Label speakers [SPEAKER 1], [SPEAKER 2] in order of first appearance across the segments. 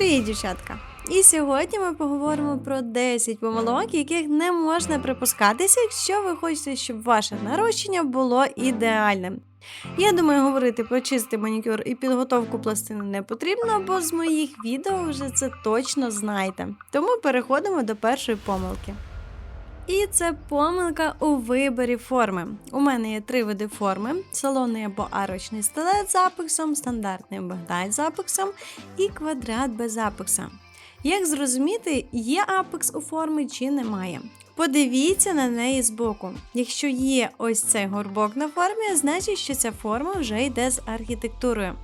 [SPEAKER 1] Привіт, дівчатка! І сьогодні ми поговоримо про 10 помилок, яких не можна припускатися, якщо ви хочете, щоб ваше нарощення було ідеальним. Я думаю, говорити про чистий манікюр і підготовку пластини не потрібно, бо з моїх відео вже це точно знаєте. Тому переходимо до першої помилки. І це помилка у виборі форми. У мене є три види форми: салонний або арочний стилет з апексом, стандартний багдаль з апексом і квадрат без апекса. Як зрозуміти, є апекс у форми чи немає? Подивіться на неї збоку. Якщо є ось цей горбок на формі, значить, що ця форма вже йде з архітектурою.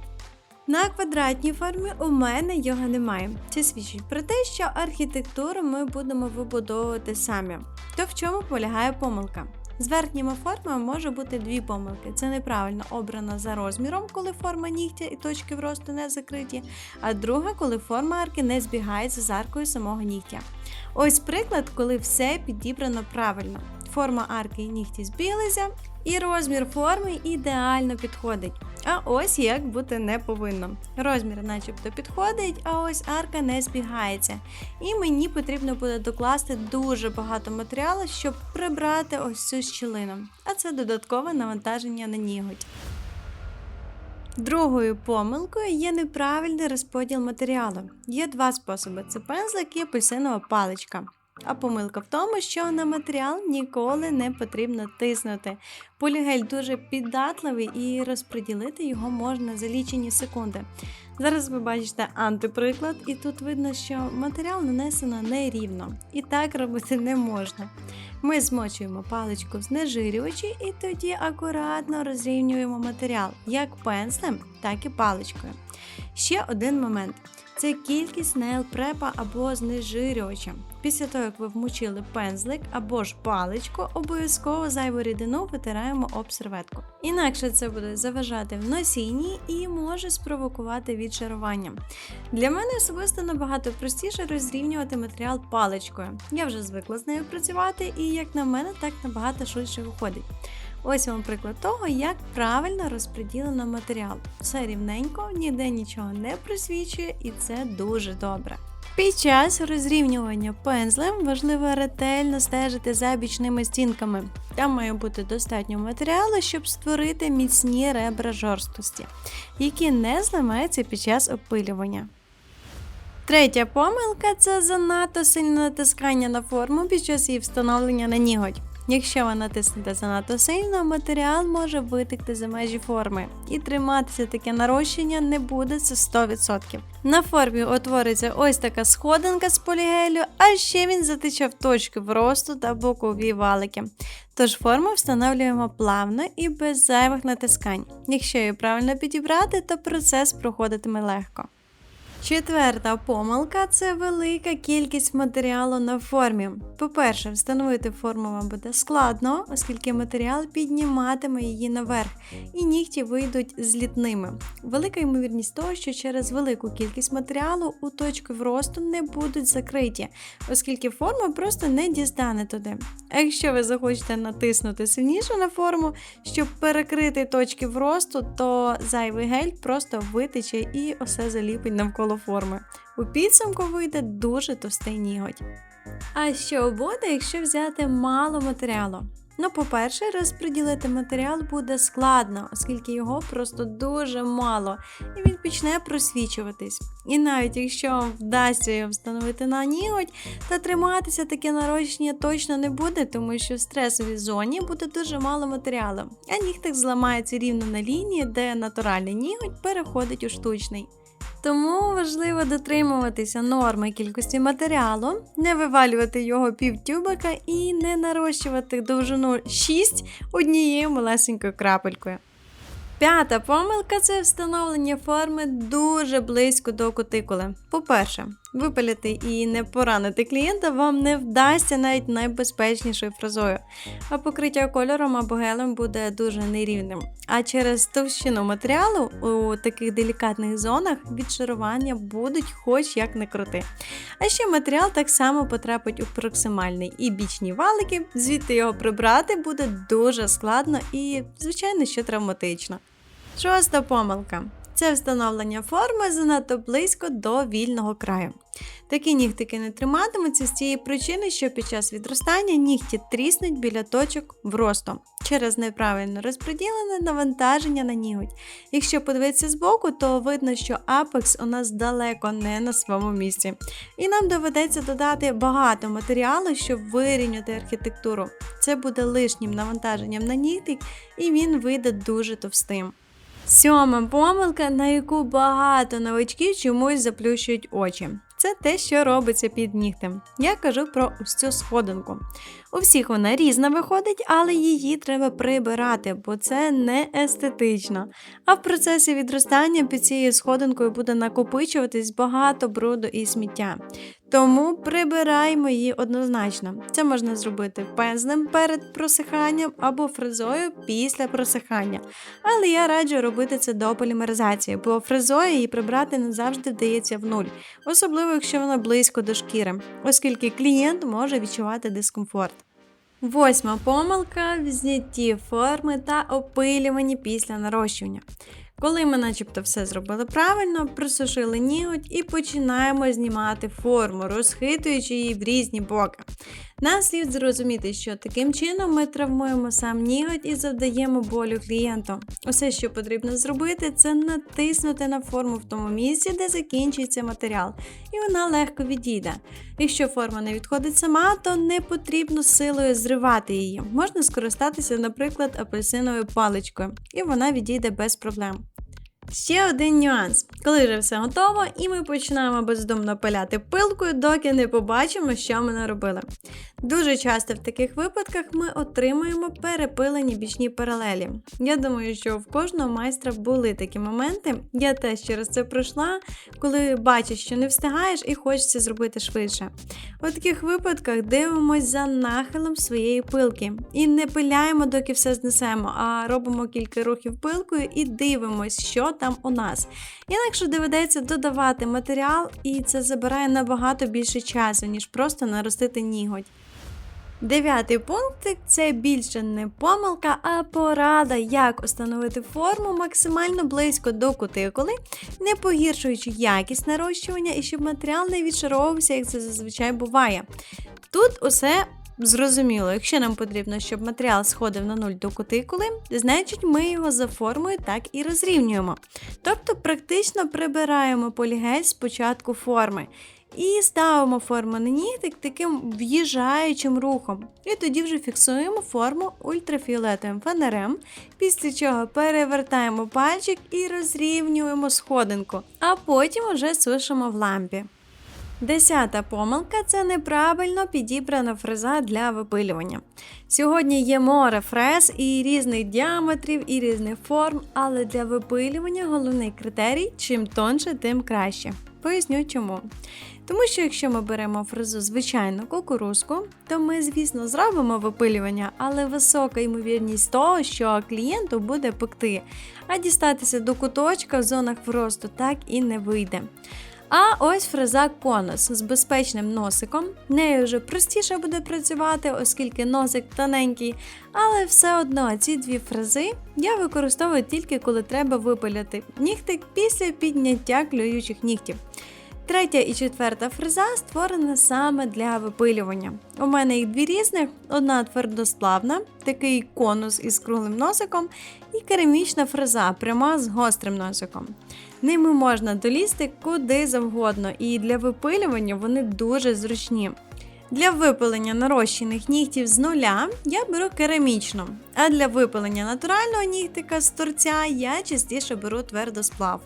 [SPEAKER 1] На квадратній формі у мене його немає. Це свідчить про те, що архітектуру ми будемо вибудовувати самі. То в чому полягає помилка? З верхніми формами може бути дві помилки. Це неправильно обрана за розміром, коли форма нігтя і точки вросту не закриті, а друга, коли форма арки не збігається з аркою самого нігтя. Ось приклад, коли все підібрано правильно. Форма арки і нігті збіглися, і розмір форми ідеально підходить. А ось як бути не повинно. Розмір начебто підходить, а ось арка не збігається. І мені потрібно буде докласти дуже багато матеріалу, щоб прибрати ось цю щілину. А це додаткове навантаження на ніготь. Другою помилкою є неправильний розподіл матеріалу. Є два способи: це пензлик і апельсинова паличка. А помилка в тому, що на матеріал ніколи не потрібно тиснути. Полігель дуже піддатливий і розподілити його можна за лічені секунди. Зараз ви бачите антиприклад, і тут видно, що матеріал нанесено нерівно, і так робити не можна. Ми змочуємо паличку в знежирювачі і тоді акуратно розрівнюємо матеріал як пензлем, так і паличкою. Ще один момент. Це кількість нейлпрепа або знежирювача. Після того, як ви вмочили пензлик або ж паличку, обов'язково зайву рідину витираємо об серветку. Інакше це буде заважати в носінні і може спровокувати відшарування. Для мене особисто набагато простіше розрівнювати матеріал паличкою. Я вже звикла з нею працювати, і як на мене, так набагато швидше виходить. Ось вам приклад того, як правильно розподілено матеріал. Все рівненько, ніде нічого не просвічує, і це дуже добре. Під час розрівнювання пензлем важливо ретельно стежити за бічними стінками. Там має бути достатньо матеріалу, щоб створити міцні ребра жорсткості, які не зламаються під час опилювання. Третя помилка це занадто сильне натискання на форму під час її встановлення на ніготь. Якщо ви натиснете занадто сильно, матеріал може витекти за межі форми, і триматися таке нарощення не буде це 100%. На формі утвориться ось така сходинка з полігелю, а ще він затиче в точки вросту та бокові валики. Тож форму встановлюємо плавно і без зайвих натискань. Якщо її правильно підібрати, то процес проходитиме легко. Четверта помилка це велика кількість матеріалу на формі. По-перше, встановити форму вам буде складно, оскільки матеріал підніматиме її наверх, і нігті вийдуть злітними. Велика ймовірність того, що через велику кількість матеріалу у точки вросту не будуть закриті, оскільки форма просто не дістане туди. А якщо ви захочете натиснути сильніше на форму, щоб перекрити точки вросту, то зайвий гель просто витече і усе заліпить навколо форми. У підсумку вийде дуже товстий ніготь. А що буде, якщо взяти мало матеріалу? Ну, по-перше, розподілити матеріал буде складно, оскільки його просто дуже мало, і він почне просвічуватись. І навіть якщо вдасться його встановити на ніготь, та триматися таке нарощення точно не буде, тому що в стресовій зоні буде дуже мало матеріалу, а нігтик зламається рівно на лінії, де натуральний ніготь переходить у штучний. Тому важливо дотримуватися норми кількості матеріалу, не вивалювати його півтюбика і не нарощувати довжину 6 однією малесенькою крапелькою. П'ята помилка це встановлення форми дуже близько до кутикули. По-перше, випалити і не поранити клієнта вам не вдасться навіть найбезпечнішою фразою, а покриття кольором або гелем буде дуже нерівним. А через товщину матеріалу у таких делікатних зонах відшарування будуть хоч як не крути. А ще матеріал так само потрапить у проксимальний і бічні валики, звідти його прибрати буде дуже складно і, звичайно, що травматично. Шоста помилка. Це встановлення форми занадто близько до вільного краю. Такі нігтики не триматимуться з цієї причини, що під час відростання нігті тріснуть біля точок вросту через неправильно розподілене навантаження на ніготь. Якщо подивитися збоку, то видно, що апекс у нас далеко не на своєму місці. І нам доведеться додати багато матеріалу, щоб вирівняти архітектуру. Це буде лишнім навантаженням на нігтик, і він вийде дуже товстим. Сьома помилка, на яку багато новачків чомусь заплющують очі. Це те, що робиться під нігтем. Я кажу про ось цю сходинку. У всіх вона різна виходить, але її треба прибирати, бо це не естетично. А в процесі відростання під цією сходинкою буде накопичуватись багато бруду і сміття. Тому прибираємо її однозначно. Це можна зробити пензлем перед просиханням або фрезою після просихання. Але я раджу робити це до полімеризації, бо фрезою її прибрати не завжди вдається в нуль, особливо якщо вона близько до шкіри, оскільки клієнт може відчувати дискомфорт. Восьма помилка в знятті форми та опилюванні після нарощування. Коли ми начебто все зробили правильно, присушили ніготь і починаємо знімати форму, розхитуючи її в різні боки. Нам слід зрозуміти, що таким чином ми травмуємо сам ніготь і завдаємо болю клієнту. Усе, що потрібно зробити, це натиснути на форму в тому місці, де закінчується матеріал, і вона легко відійде. Якщо форма не відходить сама, то не потрібно силою зривати її. Можна скористатися, наприклад, апельсиновою паличкою, і вона відійде без проблем. Ще один нюанс. Коли вже все готово, і ми починаємо бездумно пиляти пилкою, доки не побачимо, що ми наробили. Дуже часто в таких випадках ми отримуємо перепилені бічні паралелі. Я думаю, що в кожного майстра були такі моменти. Я теж через це пройшла, коли бачиш, що не встигаєш і хочеться зробити швидше. У таких випадках дивимось за нахилом своєї пилки і не пиляємо, доки все знесемо, а робимо кілька рухів пилкою і дивимось, що там у нас. Інакше доведеться додавати матеріал, і це забирає набагато більше часу, ніж просто наростити ніготь. Дев'ятий пункт це більше не помилка, а порада, як установити форму максимально близько до кутикули, не погіршуючи якість нарощування і щоб матеріал не відшаровувався, як це зазвичай буває. Тут усе зрозуміло, якщо нам потрібно, щоб матеріал сходив на нуль до кутикули, значить ми його за формою так і розрівнюємо. Тобто практично прибираємо полігель з початку форми. І ставимо форму на нігтик таким в'їжджаючим рухом. І тоді вже фіксуємо форму ультрафіолетовим фонарем, після чого перевертаємо пальчик і розрівнюємо сходинку, а потім уже сушимо в лампі. Десята помилка це неправильно підібрана фреза для випилювання. Сьогодні є море фрез і різних діаметрів, і різних форм, але для випилювання головний критерій чим тонше, тим краще. Поясню чому. Тому що якщо ми беремо фрезу звичайну кукурузку, то ми, звісно, зробимо випилювання, але висока ймовірність того, що клієнту буде пекти, а дістатися до куточка в зонах вросту так і не вийде. А ось фреза конус з безпечним носиком. Нею вже простіше буде працювати, оскільки носик тоненький. Але все одно ці дві фрези я використовую тільки коли треба випиляти нігтик після підняття клюючих нігтів. Третя і четверта фреза створена саме для випилювання. У мене їх дві різних: одна твердосплавна, такий конус із круглим носиком, і керамічна фреза, пряма з гострим носиком. Ними можна долізти куди завгодно, і для випилювання вони дуже зручні. Для випилення нарощених нігтів з нуля я беру керамічну, а для випилення натурального нігтика з торця я частіше беру твердосплав.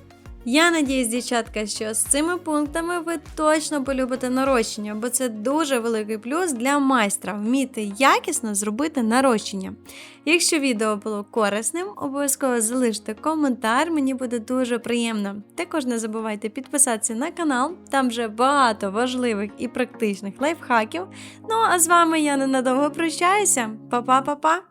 [SPEAKER 1] Я надіюсь, дівчатка, що з цими пунктами ви точно полюбите нарощення, бо це дуже великий плюс для майстра вміти якісно зробити нарощення. Якщо відео було корисним, обов'язково залиште коментар, мені буде дуже приємно. Також не забувайте підписатися на канал, там вже багато важливих і практичних лайфхаків. Ну а з вами я ненадовго прощаюся. Па-па-па-па!